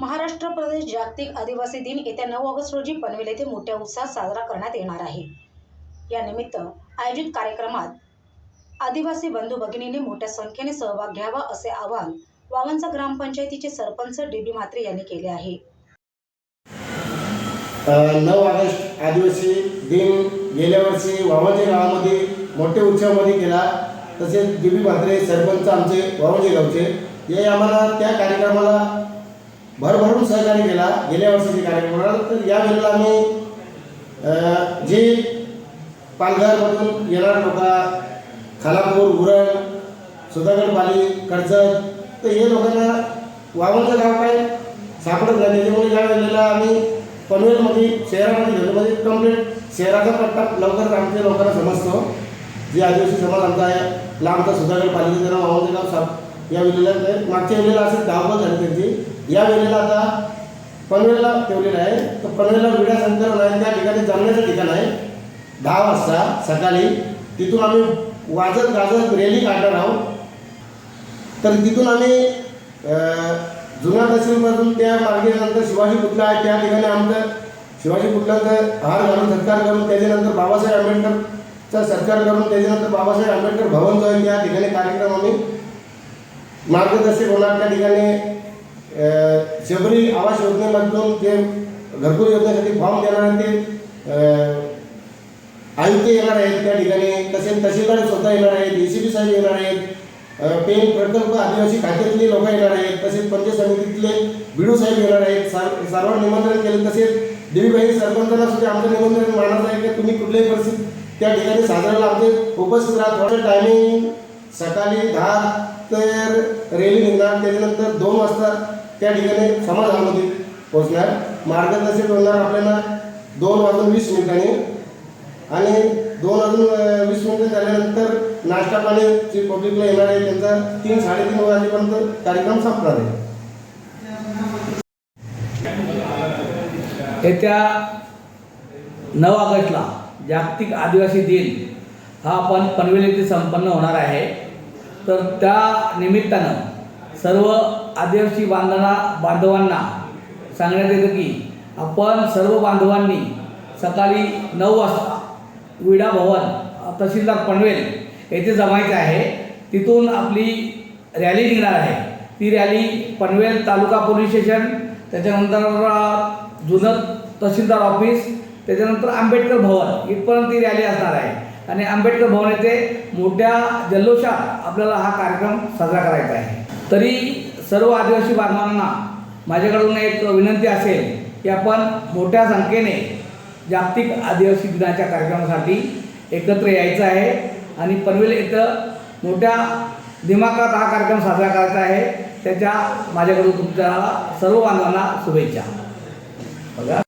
महाराष्ट्र प्रदेश जागतिक आदिवासी दिन येत्या नऊ ऑगस्ट रोजी पनवेल येथे मोठ्या उत्साहात साजरा करण्यात येणार आहे. या निमित्त आयोजित कार्यक्रमात आदिवासी बंधू भगिनींनी मोठ्या संख्येने सहभाग घ्यावा असे आवाहन वावंचा ग्रामपंचायतीचे सरपंच डी बी म्हात्रे यांनी केले आहे. नऊ ऑगस्ट आदिवासी दिन गेल्या वर्षी वावंजे गावामध्ये मोठ्या उत्सवामध्ये केला. तसेच डी बी म्हात्रे सरपंच आमचे वावंजे गावचे हे आम्हाला त्या कार्यक्रमाला भरभरून सहकार्य केला. गेल्या वर्षीच्या कार्यक्रमाला तर या वेळेला आम्ही जे पालघरमधून येणार लोक खालापूर उरण सुधागडपाली कर्जत तर हे लोकांना वावरचं गाव काय? सापडत नाही. त्याच्यामुळे या वेळेला आम्ही पनवेलमध्ये शहरामध्ये घेतो म्हणजे कंप्लीट शहराचा पट्टा लवकरच आमच्या लोकांना समजतो. जे आदिवासी समाज आमचा आहे लांबचा सुधागड पालिकेचं नाव वावरचं गाव साप या वेळेला मागच्या वेळेला असं गावबल झाली त्यांची. या वेळेला आता पनवेलला ठेवलेलं आहे. तर पनवेलला विड्या संकलन आहे. त्या ठिकाणी जमण्याचं ठिकाण आहे. दहा वाजता सकाळी तिथून आम्ही वाजत गाजत रॅली काढणार आहोत. तर तिथून आम्ही जुन्या तहसीलमधून त्या मार्गेनंतर शिवाजी पुतला आहे. त्या ठिकाणी आमचं शिवाजी पुतळ्याचं हार घालून सत्कार करून त्याच्यानंतर बाबासाहेब आंबेडकरचा सत्कार करून त्याच्यानंतर बाबासाहेब आंबेडकर भवन जो आहे त्या ठिकाणी कार्यक्रम आम्ही मार्गदर्शक होणार त्या ठिकाणी शबरी आवास योजनेमधून ते घरकुल योजनेसाठी फॉर्म देणार आहे ते आयुक्त येणार आहेत त्या ठिकाणी तसेच तहसीलदार स्वतः येणार आहेत डी सी बी साहेब येणार आहेत पेन प्रकल्प आदिवासी खात्यातले लोक येणार आहेत तसेच पंचायत समितीतले बिडू साहेब येणार आहेत सार सर्वांना निमंत्रण केलं तसेच देवीबाई सरपंचाला सुद्धा आमचं निमंत्रण मानत आहे की तुम्ही कुठल्याही परिस्थितीत त्या ठिकाणी साजऱ्याला आमचे उपस्थित राहा. थोडं टायमिंग सकाळी दहा तर रेली निघणार त्याच्यानंतर दोन वाजता त्या ठिकाणी समाजामध्ये पोहोचणार. मार्गदर्शक होणार आपल्याला दोन वाजून वीस मिनिटांनी. आणि दोन अजून वीस मिनिटं झाल्यानंतर नाश्ता पाणी जे पब्लिकला येणार आहे. त्यांचा तीन साडेतीन वाजेपर्यंत कार्यक्रम संपणार आहे. येत्या नऊ ऑगस्टला जागतिक आदिवासी दिन हा आपण पनवेल येथे संपन्न होणार आहे. तर त्या निमित्तानं सर्व आदिवासी बांधवांना बांधवांना सांगण्यात येतं की आपण सर्व बांधवांनी सकाळी नऊ वाजता विडा भवन तहसीलदार पनवेल येथे जमायचं आहे. तिथून आपली रॅली निघणार आहे. ती rally Panvel taluka police station त्याच्यानंतर जुनं तहसीलदार ऑफिस त्याच्यानंतर आंबेडकर भवन इथपर्यंत ती रॅली असणार आहे. आणि आंबेडकर भवन येथे मोठ्या जल्लोषात आपल्याला हा कार्यक्रम साजरा करायचा आहे. तरी सर्व आदिवासी बांधवांना माझ्याकडून एक विनंती असेल की आपण मोठ्या संख्येने जागतिक आदिवासी दिनाच्या कार्यक्रमासाठी एकत्र यायचं आहे आणि पनवेल इथं मोठ्या दिमाखात हा कार्यक्रम साजरा करायचा आहे. त्याच्या माझ्याकडून तुमच्या सर्व बांधवांना शुभेच्छा. बघा.